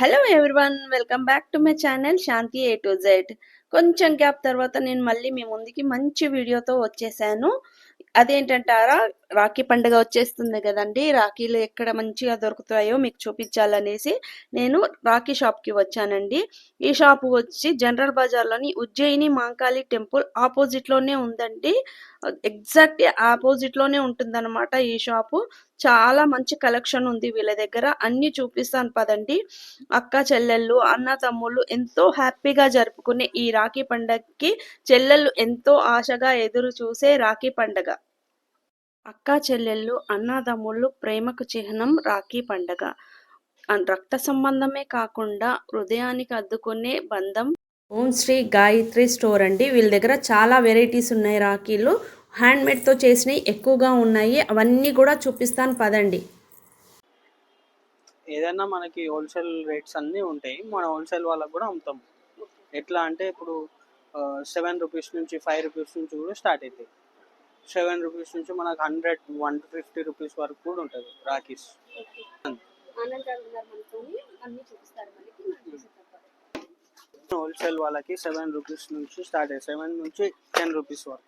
Hello everyone welcome back to my channel Shanti A to Z కొంచెం gap తర్వాత నేను మళ్ళీ మీ ముందుకి మంచి వీడియోతో వచ్చేసాను. అదేంటంటారా? రాఖీ పండుగ వచ్చేస్తుంది కదండి. రాఖీలు ఎక్కడ మంచిగా దొరుకుతాయో మీకు చూపించాలనేసి నేను రాఖీ షాప్కి వచ్చానండి. ఈ షాప్ వచ్చి జనరల్ బజార్లోని ఉజ్జయిని మాంకాళి టెంపుల్ ఆపోజిట్లోనే ఉందండి. ఎగ్జాక్ట్ ఆపోజిట్లోనే ఉంటుందన్నమాట ఈ షాపు. చాలా మంచి కలెక్షన్ ఉంది వీళ్ళ దగ్గర. అన్ని చూపిస్తాను పదండి. అక్క చెల్లెళ్ళు అన్న తమ్ముళ్ళు ఎంతో హ్యాపీగా జరుపుకునే ఈ రాఖీ పండగకి చెల్లెళ్ళు ఎంతో ఆశగా ఎదురు చూసే రాఖీ పండగ. అక్క చెల్లెళ్ళు అన్నదమ్ముళ్ళు ప్రేమకు చిహ్నం రాఖీ పండగ. రక్త సంబంధమే కాకుండా హృదయానికి అద్దుకునే బంధం. ఓం శ్రీ గాయత్రి స్టోర్ అండి. వీళ్ళ దగ్గర చాలా వెరైటీస్ ఉన్నాయి రాఖీలు. హ్యాండ్ మేడ్తో చేసినవి ఎక్కువగా ఉన్నాయి. అవన్నీ కూడా చూపిస్తాను పదండి. ఏదైనా మనకి హోల్సేల్ రేట్స్ అన్నీ ఉంటాయి. మన హోల్సేల్ వాళ్ళకి కూడా అమ్ముతాం. ఎట్లా అంటే ఇప్పుడు సెవెన్ రూపీస్ నుంచి ఫైవ్ రూపీస్ నుంచి కూడా స్టార్ట్ అవుతాయి సెవెన్ రూపీస్ నుంచి మనకు హండ్రెడ్ వన్ ఫిఫ్టీ రూపీస్ వరకు కూడా ఉంటుంది రాఖీస్. హోల్సేల్ వాళ్ళకి సెవెన్ రూపీస్ నుంచి స్టార్ట్ అయ్యాయి. సెవెన్ నుంచి టెన్ రూపీస్ వరకు.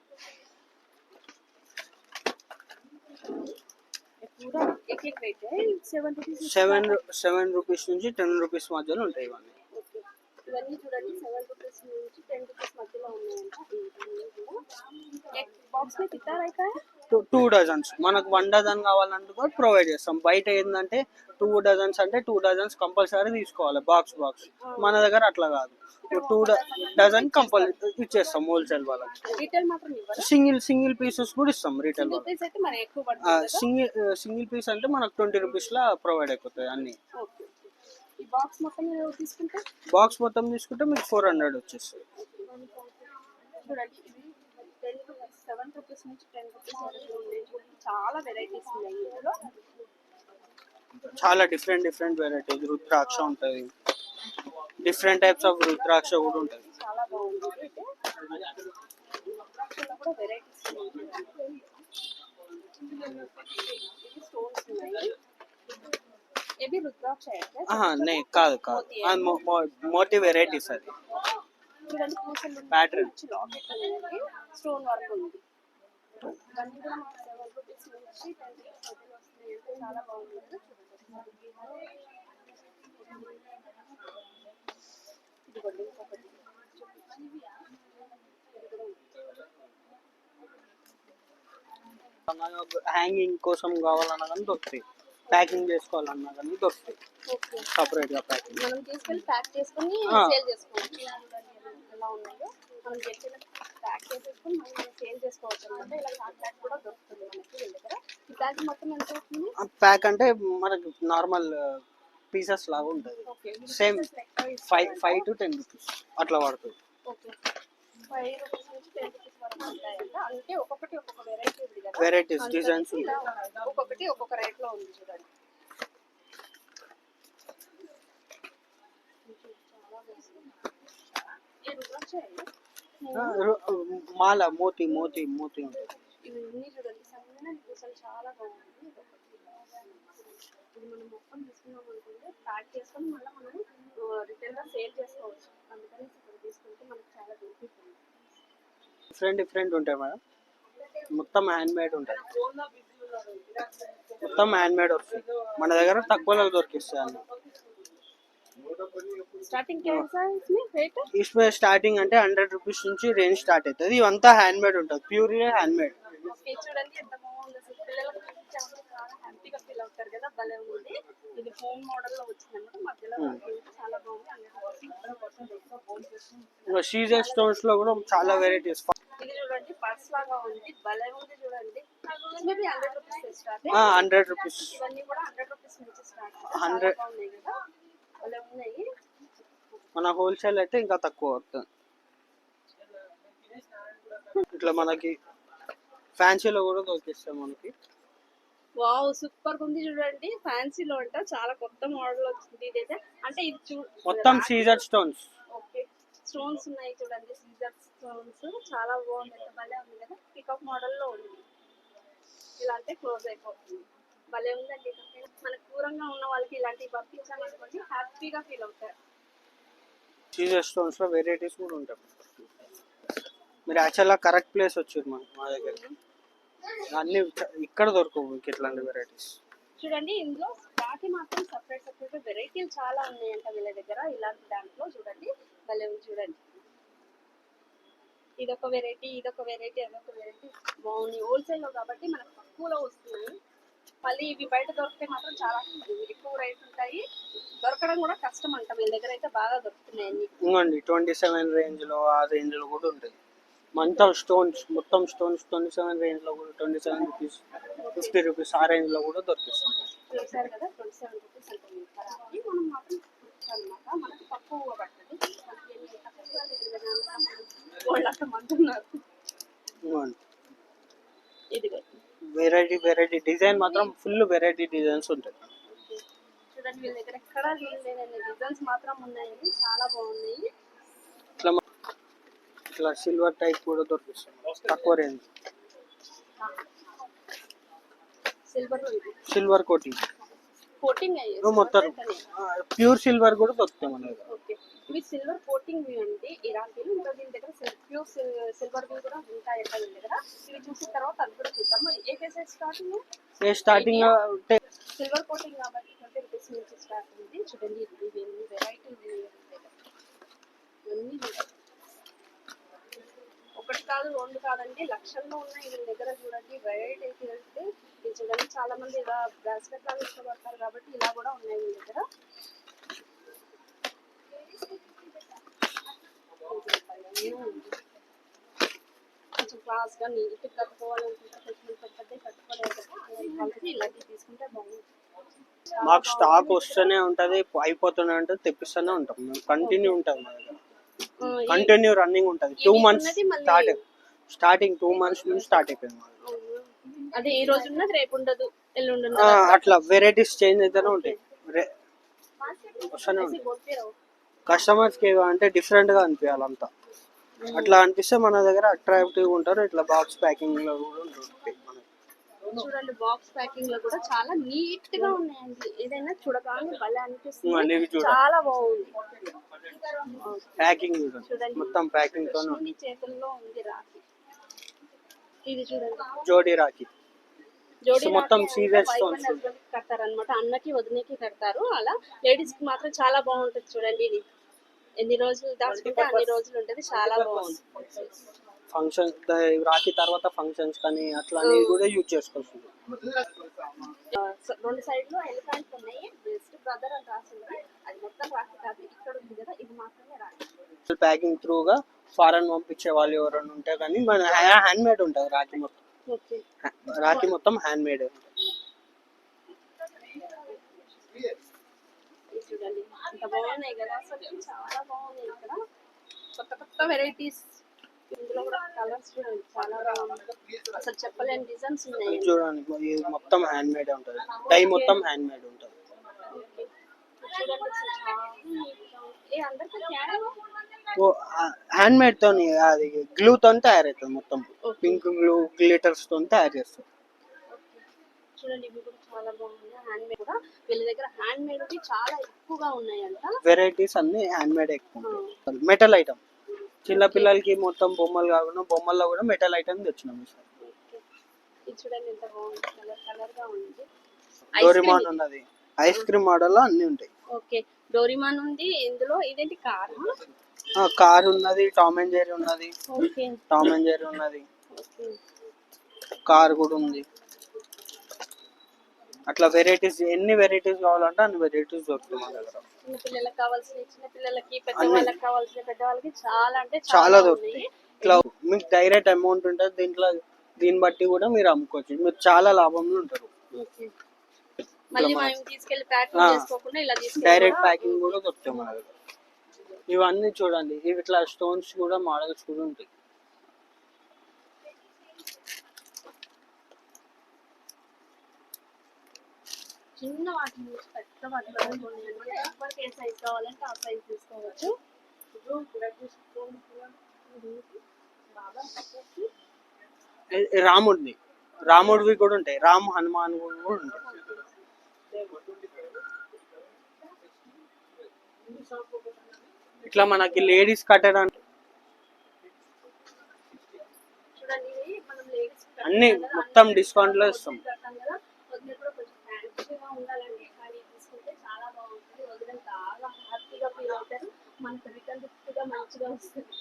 సెవెన్ సెవెన్ రూపీస్ నుంచి టెన్ రూపీస్ మధ్యలో ఉంటాయి ఇవన్నీ. ఇవన్నీ చూడండి. సెవెన్ రూపీస్ నుంచి టెన్ రూపీస్ మధ్యలో ఉన్నాయంట. Two dozens. మనకు వన్ డజన్ కావాలంటే కూడా ప్రొవైడ్ చేస్తాం. బయట ఏంటంటే టూ డజన్స్ అంటే టూ డజన్స్ కంపల్సరీ తీసుకోవాలి. బాక్స్ బాక్స్ మన దగ్గర అట్లా కాదు. టూ డజన్ కంపల్సరీ ఇచ్చేస్తాం హోల్సేల్ వాళ్ళకి. సింగిల్ సింగిల్ పీసెస్ కూడా ఇస్తాం రిటైల్ సింగిల్ సింగిల్ పీస్ అంటే మనకు ట్వంటీ రూపీస్లో ప్రొవైడ్ అయిపోతాయి అన్ని. బాక్స్ మొత్తం తీసుకుంటే? బాక్స్ మొత్తం తీసుకుంటే మీకు ఫోర్ హండ్రెడ్ వచ్చేస్తుంది. చూడండి ఇది టెన్ రూపీస్ సెవెన్ రూపీస్ నుంచి టెన్ రూపీస్ వరకు ఉన్నాయి చూడండి చాలా వెరైటీస్ ఉన్నాయి ఇందులో. చాలా డిఫరెంట్ డిఫరెంట్ వెరైటీస్ రుద్రాక్ష ఉంటుంది. డిఫరెంట్ టైప్స్ ఆఫ్ రుద్రాక్ష కూడా ఉంటుంది. చాలా బాగుంది. అయితే రుద్రాక్షలో కూడా వెరైటీస్ ఉన్నాయి. ఇది స్టోన్స్ ఉన్నాయి. నే కాదు కాదు. పూసలు Pattern. లాకెట్ అనేది స్టోన్ వర్క్ ఉంది. హ్యాంగింగ్ కోసం కావాలన్నా కానీ దొరుకుతాయి. ప్యాకింగ్ చేసుకోవాలన్నా కానీ దొరుకుతాయి. సపరేట్గా ప్యాకింగ్ మనం తీసుకెళ్ళి ప్యాక్ చేసుకొని ఆ. సేల్ చేసుకోవచ్చు. ఎలా ఉన్నాయో. మనం చెప్పిన ప్యాక్ చేసేసుకొని మనం మనం సేల్ చేసుకోవచ్చు అనమాట ఇలా షార్ట్ ప్యాక్ కూడా దొరుకుతుంది మనకి వీళ్ళ దగ్గర. ఈ ప్యాక్ మొత్తం ఎంత అవుతుంది? ప్యాక్ అంటే మనకి నార్మల్ పీసెస్ లాగా ఉంటుంది. Same five five to ten rupees అట్లా పడుతుంది. ఓకే. ఫైవ్ రూపీస్ నుంచి టెన్ రూపీస్ వరకు ఉంటాయంట అంటే ఒక్కొక్కటి ఒక్కొక్క వెరైటీ ఉంది కదా. వెరైటీస్ డిజైన్స్ ఒక్కొక్కటి ఒక్కొక్క రేట్లో ఉంది చూడండి. మాల మోతి మోతి మోతి ఉంటుంది. ఇవన్నీ చూడండి. పూసలు చాలా బాగుంది. ఇది మనం మొత్తం తీసుకున్నాం అనుకుంటే ప్యాక్ చేసుకొని మళ్ళీ మనం రిటైల్గా సేల్ చేసుకోవచ్చు. అందుకని ఇక్కడ తీసుకుంటే మనకి చాలా బెనిఫిట్ ఉంది. డిఫరెంట్ డిఫరెంట్ ఉంటాయి మేడం. మొత్తం హ్యాండ్ మేడ్ ఉంటుంది మొత్తం హ్యాండ్ మేడ్ వస్తుంది మన దగ్గర తక్కువలో దొరికిస్తాయి అన్న స్టార్టింగ్ అంటే హండ్రెడ్ రూపీస్ నుంచి రేంజ్ స్టార్ట్ అవుతుంది. ఇవంతా హ్యాండ్మేడ్ ఉంటుంది. ప్యూర్లీ హ్యాండ్మేడ్ అవుతారు కదా భలే ఉంది. ఇది ఫోన్ మోడల్లో వచ్చింది అనమాట మధ్యలో చాలా బాగుంది. సీజర్ స్టోన్స్లో కూడా చాలా వెరైటీస్ ఇది చూడండి పర్స్ లాగా ఉంది. భలే ఉంది చూడండి. Maybe hundred rupees start hundred rupees ఇవన్నీ కూడా హండ్రెడ్ రూపీస్ నుంచి స్టార్ట్ 100. ఉన్నాయి కదా. భలే ఉన్నాయి. మన హోల్సేల్ అయితే ఇంకా తక్కువ పడుతుంది ఇట్లా మనకి ఫ్యాన్సీలో కూడా దొరికిస్తాయి మనకి. వావ్ సూపర్ ఉంది చూడండి. ఫ్యాన్సీలో అంట చాలా కొత్త మోడల్ వచ్చింది ఇదైతే. అంటే ఇది చూ మొత్తం సీజర్ స్టోన్స్ ఓకే. స్టోన్స్ ఉన్నాయి చూడండి సీజర్ స్టోన్స్ చాలా బాగుంది భలే ఉంది కదా. పికప్ మోడల్లో ఉంది. ఇలా అంటే క్లోజ్ అయిపోతుంది. భలే ఉందండి మనకు దూరంగా ఉన్న వాళ్ళకి ఇలాంటివి పంపించామనుకోండి హ్యాపీగా ఫీల్ అవుతారు. సీజర్ స్టోన్స్లో వెరైటీస్ కూడా ఉంటాయి. మీరు యాక్చువల్గా కరెక్ట్ ప్లేస్ వచ్చారు మన మా దగ్గర అన్ని ఇక్కడ దొరకవు మీకు ఇట్లాంటి వెరైటీస్ చూడండి ఇందులో రాఖీ మాత్రం సపరేట్ సపరేట్ వెరైటీలు చాలా ఉన్నాయంట వీళ్ళ దగ్గర. ఇలాంటి దాంట్లో చూడండి భలే చూడండి. ఇదొక వెరైటీ ఇదొక వెరైటీ అదొక వెరైటీ బాగుంది. హోల్సేల్లో కాబట్టి మనకు తక్కువలో వస్తున్నాయి. మళ్ళీ ఇవి బయట దొరికితే మాత్రం చాలా ఎక్కువ రేట్ ఉంటాయి. దొరకడం కూడా కష్టం అంట. వీళ్ళ దగ్గర అయితే బాగా దొరుకుతున్నాయి అన్ని. ట్వంటీ సెవెన్ రేంజ్లో ఆ రేంజ్లో కూడా ఉంటుంది మొత్తం స్టోన్స్ మొత్తం స్టోన్స్ ట్వంటీ సెవెన్ రేంజ్లో కూడా twenty seven rupees fifty rupees ఆ రేంజ్లో కూడా దొరికిస్తుంది. వెరైటీ వెరైటీ డిజైన్ మాత్రం ఫుల్ వెరైటీ డిజైన్స్ ఉంటాయి. చూడండి వీళ్ళ దగ్గర ఎక్కడ లేని డిజైన్స్ మాత్రం ఉన్నాయండి చాలా బాగున్నాయి. ఇట్లా సిల్వర్ టైప్ కూడా దొరికిస్తుంది. తక్కువ range. Silver silver coating. Coating మొత్తం ప్యూర్ సిల్వర్ కూడా దొరుకుతాయి మన సిల్వర్ కోటింగ్ వ్యూ అండి ఇరాకీలు ఇంకా దీని దగ్గర ప్యూర్ సిల్వర్ వ్యూ కూడా దగ్గర. ఇవి చూసిన తర్వాత అది కూడా ఏ కేసెస్ స్టార్టింగ్ ఏ? స్టార్టింగ్ అంటే సిల్వర్ కోటింగ్ కాబట్టి ట్వంటీ రూపీస్ నుంచి స్టార్ట్ ఉంది చూడండి వెరైటీ. ఇవన్నీ. ఒకటి కాదు రెండు కాదండి. లక్షల్లో ఉన్నాయి వీళ్ళ దగ్గర చూడండి. వెరైటీ అయితే ఇది చూడండి చాలా మంది ఇలా బ్రాస్లెట్ లాగా ఇష్టపడతారు కాబట్టి ఇలా కూడా ఉన్నాయి వీళ్ళ దగ్గర. కొంచెం క్లాస్గా నీట్ కట్టుకోవాలనుకుంటే కొంచెం పెద్దది కట్టుకోలేదు కదా. అలాంటి వాళ్ళకి ఇలాంటివి తీసుకుంటే బాగుంటుంది. మాకు స్టాక్ వస్తూనే ఉంటుంది అయిపోతూనే ఉంటది తెప్పిస్తూనే ఉంటాం. మేము కంటిన్యూ ఉంటుంది మా దగ్గర. కంటిన్యూ రన్నింగ్ ఉంటది. Two months start starting two months నుంచి స్టార్ట్ అయిపోయింది అట్లా వెరైటీస్ చేంజ్ అయితేనే ఉంటాయి. కస్టమర్స్కి అంటే డిఫరెంట్గా అనిపించాలి అంతా. Hmm. అట్లా అనిపిస్తే మన దగ్గర అట్రాక్టివ్గా ఉంటారు ఇట్లా బాక్స్ ప్యాకింగ్లో కూడా ఉంటాయి చూడండి బాక్స్ ప్యాకింగ్లో కూడా చాలా నీట్గా ఉన్నాయండి. ఏదైనా చూడగానే భలే అనిపిస్తుంది. చాలా బాగుంది. ప్యాకింగ్. మొత్తం ప్యాకింగ్తో చేతుల్లో ఉంది రాఖీ. ఇది చూడండి. జోడీ రాఖీ. మొత్తం రాఖీ సీజర్ అంటే wife స్టోన్స్ and husband కి కడతారన్నమాట. అన్నకి వదినకి కడతారు. అలా లేడీస్కి మాత్రం చాలా బాగుంటుంది చూడండి ఇది. ఎన్ని రోజులు దాచుకుంటే అన్ని రోజులు ఉంటది. చాలా బాగుంది ఫంక్షన్ రాఖీ తర్వాత ఫంక్షన్స్ కానీ అట్లా కూడా యూజ్ చేసుకోవచ్చు. రెండు సైడ్లో ఎలిఫెంట్స్ ఉన్నాయి. బెస్ట్ బ్రదర్ అని రాసింది. అది మొత్తం రాఖీ కాదు. ఇక్కడ ఉంది కదా ఇది మాత్రమే రాఖీ. ప్యాకింగ్ త్రూగా ఫారెన్ పంపించే వాళ్ళు ఎవరైనా ఉంటే కానీ మన హ్యాండ్ మేడ్ ఉంటుంది రాఖీ మొత్తం. రాఖీ మొత్తం హ్యాండ్ మేడ్ చూడండి. ఇంత బాగున్నాయి కదా. అసలు చాలా బాగున్నాయి ఇక్కడ. కొత్త కొత్త వెరైటీస్ ఇందులో కూడా కలర్స్ చూడండి చాలా అసలు చెప్పలేని డిజైన్స్ ఉన్నాయి. చూడండి ఇది మొత్తం హ్యాండ్ మేడ్ ఉంటుంది. టై మొత్తం హ్యాండ్ మేడ్ ఉంటుంది హ్యాండ్ మేడ్ తోని అది గ్లూ తో తయారవుతుంది మొత్తం. పింక్ గ్లూ గ్లిటర్స్తో తయారు చేస్తారు. చూడండి ఇవి కూడా చాలా బాగున్నాయి హ్యాండ్ మేడ్ కూడా. వీళ్ళ దగ్గర హ్యాండ్ మేడ్ చాలా ఎక్కువగా ఉన్నాయంట. వెరైటీస్ అన్ని హ్యాండ్ మేడ్ ఎక్కువ మెటల్ ఐటమ్ చిన్న పిల్లలకి మొత్తం బొమ్మలు కాకుండా బొమ్మల్లో కూడా మెటల్ ఐటమ్ తెచ్చినాం ఈసారి. ఓకే. ఇది చూడండి ఎంత బాగుంది. కలర్ కలర్గా ఉంది డోరిమాన్ ఉన్నది. ఐస్ క్రీమ్ మోడల్ అన్ని ఉంటాయి. ఓకే. డోరిమాన్ ఉంది. ఇందులో ఇదేంటి కార్? కార్ ఉన్నది టామ్ అండ్ జెర్రీ ఉన్నది ఓకే. టామ్ అండ్ జెర్రీ ఉన్నది. కార్ కూడా ఉంది. అట్లా వెరైటీస్ ఎన్ని వెరైటీస్ కావాలంటే అన్ని వెరైటీస్ దొరుకుతాయి మన దగ్గర. చిన్న పిల్లలకు కావాల్సిన చిన్న పిల్లలకి పెద్ద వాళ్ళకి కావాల్సిన పెద్ద వాళ్ళకి చాలా అంటే చాలా దొరుకుతాయి. ఇట్లా మీకు డైరెక్ట్ అమౌంట్ ఉంటుంది దీంట్లో దీన్ని బట్టి కూడా మీరు అమ్ముకోవచ్చు. మీరు చాలా లాభంలో ఉంటారు. డైరెక్ట్ ప్యాకింగ్ కూడా దొరుకుతాయి మన దగ్గర ఇవన్నీ చూడండి ఇవి ఇట్లా స్టోన్స్ కూడా మోడల్స్ కూడా ఉంటాయి. చిన్న వాటి నుంచి పెద్ద వాటి వరకు ఉన్నాయండి ఎవరికి ఏ సైజ్ కావాలంటే ఆ సైజ్ తీసుకోవచ్చు. రాముడిది. రాముడివి కూడా ఉంటాయి. రామ్ హనుమాన్ కూడా ఉంటాయి. ఇట్లా మనకి లేడీస్ కట్టడానికి అన్ని మొత్తం డిస్కౌంట్లో ఇస్తాం. ఫ్యాన్సీగా ఉండాలండి. కానీ తీసుకుంటే చాలా బాగుంటుంది. వదిన బాగా హ్యాపీగా ఫీల్ అవుతారు. మనకు రిటర్న్ గిఫ్ట్గా మంచిగా వస్తుంది.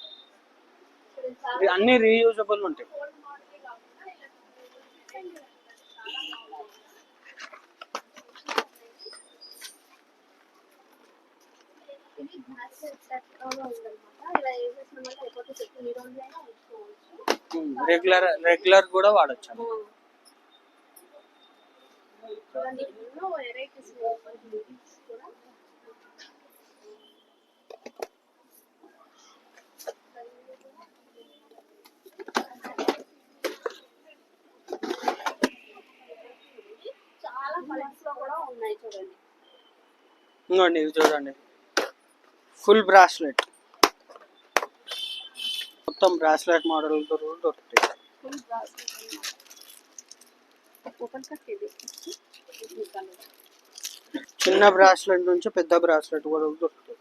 అన్ని రీయూజబుల్ ఉంటాయి. ఇది సెట్ లాగా ఉందన్నమాట. ఇలా చెట్టు మీరు రెగ్యులర్ రెగ్యులర్ కూడా వాడచ్చు. చూడండి ఎన్నో వెరైటీస్ కూడా ఇంకోండి చూడండి. ఫుల్ బ్రాస్లెట్ మొత్తం బ్రాస్లెట్ మోడల్ దొరుకుతాయి ఫుల్ బ్రాస్లెట్ ఓపెన్ కట్ ఇది ఇది కలర్ చిన్న బ్రాస్లెట్ నుంచి పెద్ద బ్రాస్లెట్ కూడా దొరుకుతాయి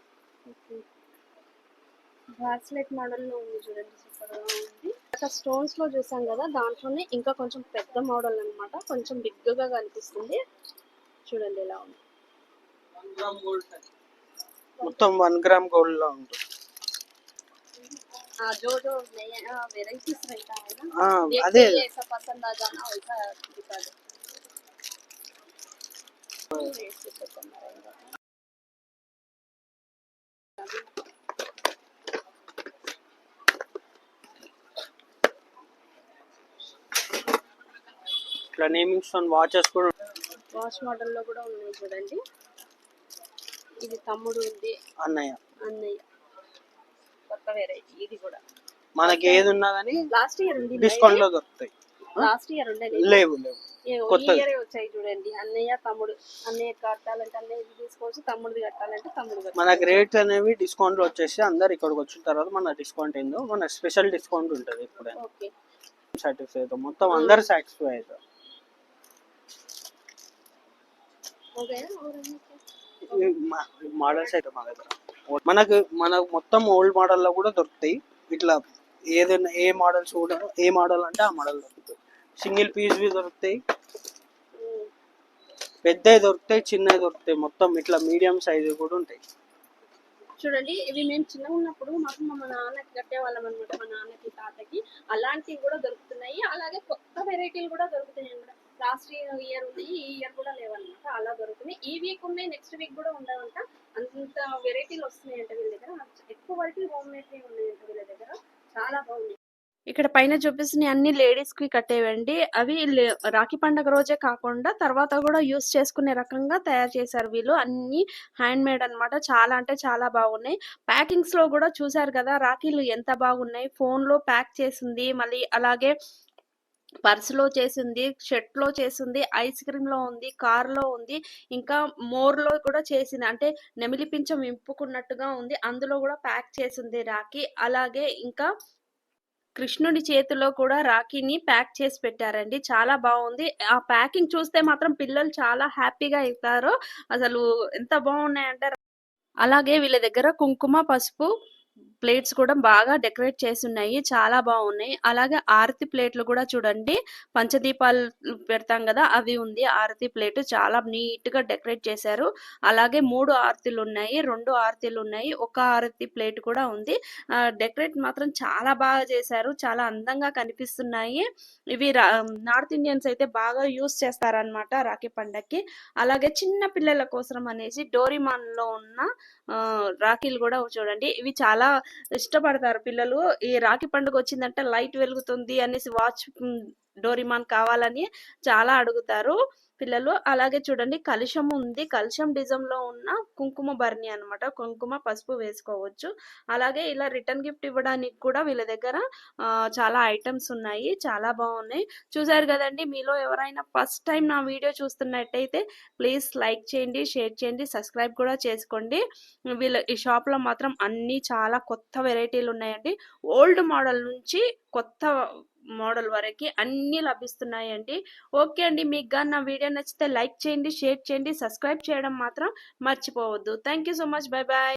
బ్రాస్లెట్ మోడల్లో ఉంది చూడండి సూపర్గా ఉంది. అక్కడ స్టోన్స్లో చూసాం కదా దాంట్లోనే ఇంకా కొంచెం పెద్ద మోడల్ అన్నమాట. కొంచెం బిగ్గా కనిపిస్తుంది. చూడండి ఎలా ఉంది. మొత్తం వన్ గ్రామ్ గోల్డ్లో ఉంటుంది. हाँ जो जो नया वेराइटीज रहता है ना ఆ, देखते అదే ही ऐसा पसंद आ जाना वैसा दिखा दो ऐसे पसंद आएगा ఇట్లా నేమింగ్ స్టోన్ వాచెస్ కూడా ఉంటాయి. వాష్ మోడల్ లో కూడా ఉన్నాయి చూడండి ఇది తమ్ముడు ఉంది అన్నయ్య అన్నయ్య కొత్త వెరైటీ ఇది కూడా. మనకి ఏది ఉన్నా కానీ లాస్ట్ ఇయర్ ఉంది డిస్కౌంట్లో దొరుకుతాయి. లాస్ట్ ఇయర్ ఉండే లేవు లేవు. ఇయర్ వచ్చాయి చూడండి. అన్నయ్య తమ్ముడు అన్నయ్య కట్టాలంటే అన్నయ్య ఇది తీసుకోవచ్చు తమ్ముడిది కట్టాలంటే తమ్ముడు. మనకి రేట్స్ అనేవి డిస్కౌంట్లో వచ్చేసి అందరు ఇక్కడికి వచ్చిన తర్వాత మన డిస్కౌంట్ ఏందో మన స్పెషల్ డిస్కౌంట్ ఉంటుంది ఎప్పుడైనా ఓకే. సాటిస్ఫై అవుతాం. మొత్తం అందరు సాటిస్ఫై అవుతారు. మోడల్స్ అయితే మా దగ్గర. మనకు మనకు మొత్తం ఓల్డ్ మోడల్లో కూడా దొరుకుతాయి. ఇట్లా ఏదైనా ఏ మోడల్స్ కూడా ఏ మోడల్ అంటే ఆ మోడల్ దొరుకుతాయి. సింగిల్ పీస్వి దొరుకుతాయి. పెద్దవి దొరుకుతాయి చిన్నవి దొరుకుతాయి. మొత్తం ఇట్లా మీడియం సైజు కూడా ఉంటాయి. చూడండి ఇవి మేము చిన్నగా ఉన్నప్పుడు మాకు మా నాన్నకి కట్టేవాళ్ళం అనమాట మా నాన్నకి తాతకి. అలాంటివి కూడా దొరుకుతున్నాయి. అలాగే కొత్త వెరైటీలు కూడా దొరుకుతాయి అనమాట లాస్ట్ ఇయర్ ఉన్నాయి ఈ ఇయర్ కూడా లేవన్నమాట అలా దొరుకుతున్నాయి ఈ వీక్ ఉన్నాయి నెక్స్ట్ వీక్ కూడా ఉండవంట. అంత వెరైటీలు వస్తున్నాయంట వీళ్ళ దగ్గర. ఎక్కువ వరకు హోమ్ మేడ్ ఉన్నాయంట వీళ్ళ దగ్గర. చాలా బాగుంది ఇక్కడ పైన చూపిస్తున్న అన్ని లేడీస్కి కట్టేవండి. అవి రాఖీ పండగ రోజే కాకుండా తర్వాత కూడా యూస్ చేసుకునే రకంగా తయారు చేశారు వీళ్ళు. అన్ని హ్యాండ్ మేడ్ అన్నమాట. చాలా అంటే చాలా బాగున్నాయి. ప్యాకింగ్స్లో కూడా చూసారు కదా రాఖీలు ఎంత బాగున్నాయి. ఫోన్లో ప్యాక్ చేసింది మళ్ళీ అలాగే పర్సులో చేసింది షర్ట్లో చేసింది ఐస్ క్రీమ్లో ఉంది కార్లో ఉంది ఇంకా మోర్లో కూడా చేసింది. అంటే నెమిలి పించం వింపుకున్నట్టుగా ఉంది. అందులో కూడా ప్యాక్ చేసింది రాఖీ. అలాగే ఇంకా కృష్ణుడి చేతిలో కూడా రాఖీని ప్యాక్ చేసి పెట్టారండి. చాలా బాగుంది. ఆ ప్యాకింగ్ చూస్తే మాత్రం పిల్లలు చాలా హ్యాపీగా అవుతారు. అసలు ఎంత బాగున్నాయంటే అలాగే వీళ్ళ దగ్గర కుంకుమ పసుపు ప్లేట్స్ కూడా బాగా డెకరేట్ చేసి ఉన్నాయి చాలా బాగున్నాయి. అలాగే ఆరతి ప్లేట్లు కూడా చూడండి. పంచదీపాలు పెడతాం కదా అవి ఉంది. ఆరతి ప్లేట్ చాలా నీట్గా డెకరేట్ చేశారు. అలాగే మూడు ఆరతిలు ఉన్నాయి. రెండు ఆరతిలు ఉన్నాయి. ఒక ఆరతి ప్లేట్ కూడా ఉంది. ఆ, డెకరేట్ మాత్రం చాలా బాగా చేశారు. చాలా అందంగా కనిపిస్తున్నాయి. ఇవి రా- నార్త్ ఇండియన్స్ అయితే బాగా యూస్ చేస్తారనమాట రాఖీ పండక్కి. అలాగే చిన్న పిల్లల కోసం అనేసి డోరిమాన్లో ఉన్న రాఖీలు కూడా చూడండి. ఇవి చాలా ఇష్టపడతారు పిల్లలు. ఈ రాఖీ పండుగ వచ్చిందంటే లైట్ వెలుగుతుంది అనేసి వాచ్ డోరిమాన్ కావాలని చాలా అడుగుతారు. పిల్లలు. అలాగే చూడండి కలుషం ఉంది. కలుషం డిజైన్లో ఉన్న కుంకుమ భరణి అన్నమాట. కుంకుమ పసుపు వేసుకోవచ్చు. అలాగే ఇలా రిటర్న్ గిఫ్ట్ ఇవ్వడానికి కూడా వీళ్ళ దగ్గర చాలా ఐటమ్స్ ఉన్నాయి. చాలా బాగున్నాయి. చూసారు కదండి మీలో ఎవరైనా ఫస్ట్ టైం నా వీడియో చూస్తున్నట్టయితే ప్లీజ్ లైక్ చేయండి షేర్ చేయండి సబ్స్క్రైబ్ కూడా చేసుకోండి. వీళ్ళ ఈ షాప్లో మాత్రం అన్ని చాలా కొత్త వెరైటీలు ఉన్నాయండి. ఓల్డ్ మోడల్ నుంచి కొత్త మోడల్ వరకు అన్నీ లభిస్తున్నాయండి. ఓకే అండి. మీకు కానీ నా వీడియో నచ్చితే లైక్ చేయండి షేర్ చేయండి సబ్స్క్రైబ్ చేయడం మాత్రం మర్చిపోవద్దు. Thank you so much. Bye bye